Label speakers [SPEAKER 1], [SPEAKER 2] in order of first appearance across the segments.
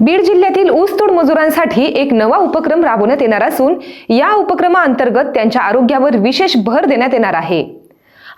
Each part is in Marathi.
[SPEAKER 1] बीड जिल्ह्यातील ऊसतोड मजुरांसाठी एक नवा उपक्रम राबवण्यात येणार असून या उपक्रमाअंतर्गत त्यांच्या आरोग्यावर विशेष भर देण्यात येणार आहे.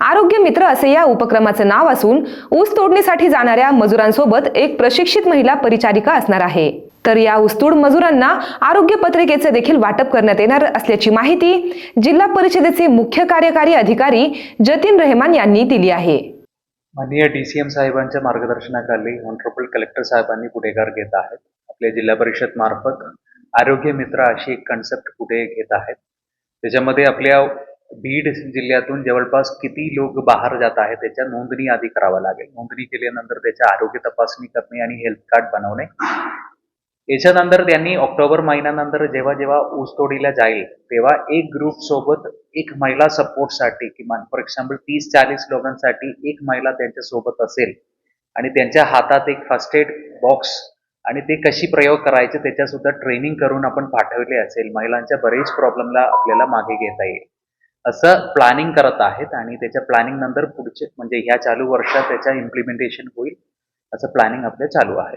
[SPEAKER 1] आरोग्य मित्र असे या उपक्रमाचं नाव असून ऊस तोडणीसाठी जाणाऱ्या मजुरांसोबत एक प्रशिक्षित महिला परिचारिका असणार आहे. तर या ऊसतोड मजुरांना आरोग्य पत्रिकेचे देखील वाटप करण्यात येणार असल्याची माहिती जिल्हा परिषदेचे मुख्य कार्यकारी अधिकारी जतीन रहमान यांनी दिली आहे.
[SPEAKER 2] माननीय डी सी एम साहेबांच्या मार्गदर्शनाखाली ऑनरेबल कलेक्टर साहेबांनी पुढेकार घेत आहेत. आपल्या जिल्हा परिषद मार्फत आरोग्य मित्र अशी एक कन्सेप्ट पुढे घेत आहेत. त्याच्यामध्ये आपल्या बीड जिल्ह्यातून जवळपास किती लोक बाहेर जात आहेत त्याच्या नोंदणी आधी करावा लागेल. नोंदणी केल्यानंतर त्याच्या आरोग्य तपासणी करणे आणि हेल्थ कार्ड बनवणे याच्यानंतर त्यांनी ऑक्टोबर महिन्यानंतर जेव्हा जेव्हा ऊसतोडीला जाईल तेव्हा एक ग्रुप सोबत एक महिला सपोर्टसाठी किमान फॉर एक्झाम्पल तीस चाळीस लोकांसाठी एक महिला त्यांच्यासोबत असेल आणि त्यांच्या हातात एक फर्स्ट एड बॉक्स आणि ते कशी प्रयोग करायचे त्याच्या सुद्धा ट्रेनिंग करून आपण पाठवले असेल. महिलांच्या बरेच प्रॉब्लेमला आपल्याला मागे घेता येईल. असं प्लॅनिंग करत आहेत आणि त्याच्या प्लॅनिंग नंतर पुढचे म्हणजे ह्या चालू वर्षात त्याच्या इम्प्लिमेंटेशन होईल असं प्लॅनिंग आपलं चालू आहे.